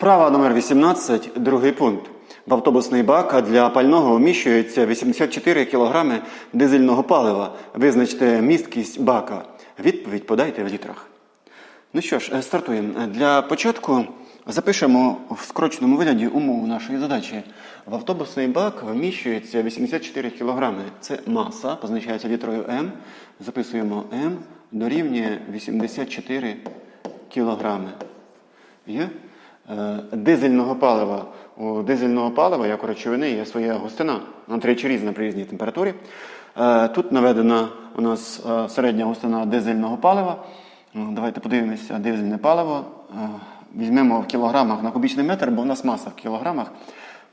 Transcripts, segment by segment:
Вправа номер 18, другий пункт. В автобусний бак для пального вміщується 84 кг дизельного палива. Визначте місткість бака. Відповідь подайте в літрах. Ну що ж, е, стартуємо. Для початку запишемо в скороченому вигляді умову нашої задачі. В автобусний бак вміщується 84 кг. Це маса, позначається літрою М. Записуємо М дорівнює 84 кг. Є? Е, Дизельного палива. У дизельного палива, як у речовини, є своя густина. Вона тричі різна при різній температурі. Е, Тут наведена у нас е, середня густина дизельного палива. Давайте подивимося дизельне паливо. Візьмемо в кілограмах на кубічний метр, бо в нас маса в кілограмах.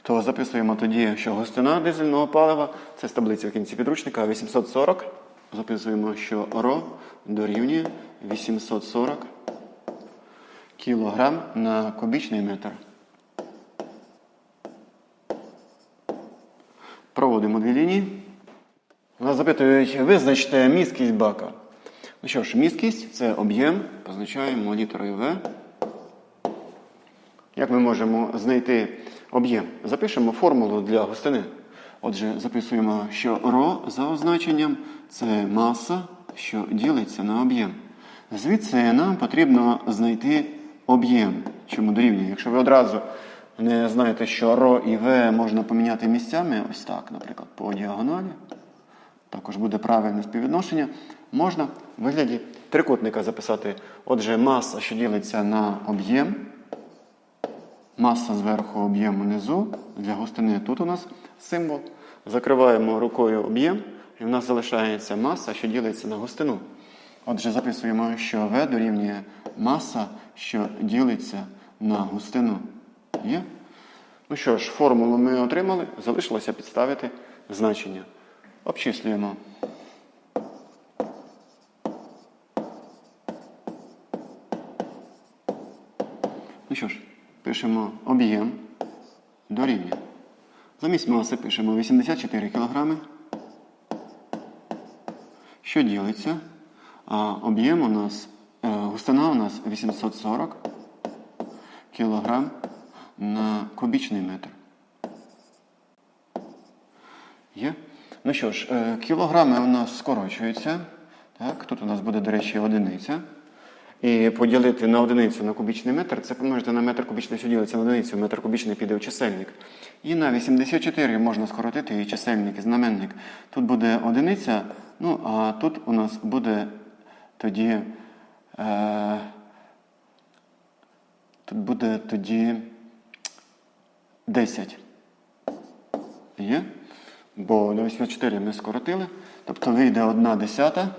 То записуємо тоді, що густина дизельного палива це з таблиці в кінці підручника 840. Записуємо, що ро дорівнює 840 кілограм на кубічний метр. Проводимо дві лінії. Нас запитують, визначте місткість бака. Ну що ж, місткість це об'єм, позначаємо літерою В. Як ми можемо знайти об'єм? Запишемо формулу для густини. Отже, записуємо, що ро за означенням це маса, що ділиться на об'єм. Звідси нам потрібно знайти об'єм, чому дорівнює. Якщо ви одразу не знаєте, що ро і В можна поміняти місцями, ось так, наприклад, по діагоналі, також буде правильне співвідношення, можна в вигляді трикутника записати. Отже, маса, що ділиться на об'єм, маса зверху, об'єм унизу. Для густини тут у нас символ. Закриваємо рукою об'єм, і в нас залишається маса, що ділиться на густину. Отже, записуємо, що В дорівнює маса, що ділиться на густину. Є? Ну що ж, формулу ми отримали, залишилося підставити значення. Обчислюємо. Ну що ж, пишемо об'єм дорівнює. Замість маси пишемо 84 кг, що ділиться. Об'єм у нас, е, густина у нас 840 кг на кубічний метр. Є? Ну що ж, е, кілограми у нас скорочуються. Так, тут у нас буде, до речі, одиниця. І поділити на одиницю на кубічний метр, це помножити на метр кубічний, що ділиться на одиницю, метр кубічний піде в чисельник. І на 84 можна скоротити і чисельник, і знаменник. Тут буде одиниця, ну а тут у нас буде тоді. Е, тут буде тоді 10. Є? Бо на 84 ми скоротили. Тобто вийде 1 десята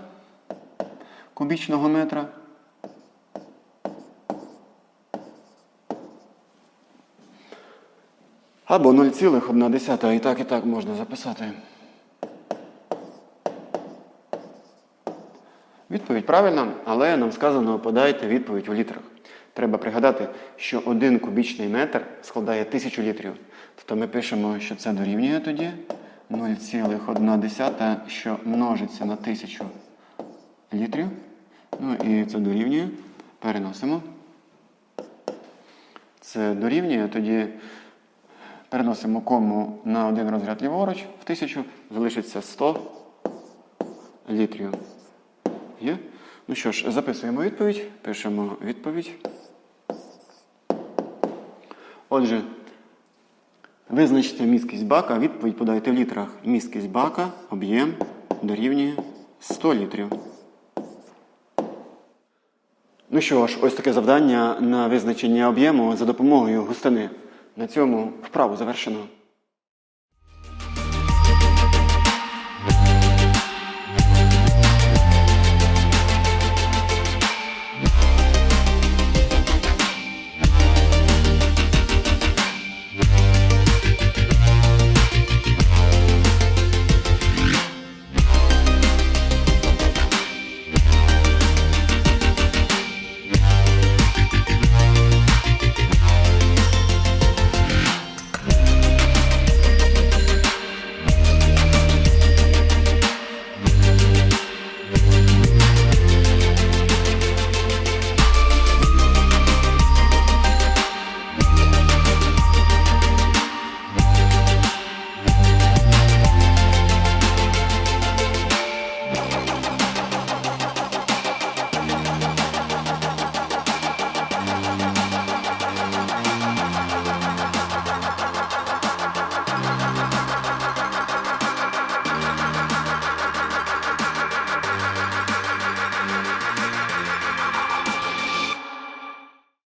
кубічного метра. Або 0,1 і так, і так можна записати. Відповідь правильна, але нам сказано, подайте відповідь у літрах. Треба пригадати, що один кубічний метр складає 1000 літрів. Тобто ми пишемо, що це дорівнює тоді 0,1, що множиться на 1000 літрів. Ну і це дорівнює. Переносимо. Це дорівнює, тоді переносимо кому на один розряд ліворуч в 1000, залишиться 100 літрів. Є? Ну що ж, записуємо відповідь, пишемо відповідь. Отже, визначте місткість бака, відповідь подайте в літрах. Місткість бака, об'єм дорівнює 100 літрів. Ну що ж, ось таке завдання на визначення об'єму за допомогою густини. На цьому вправу завершено.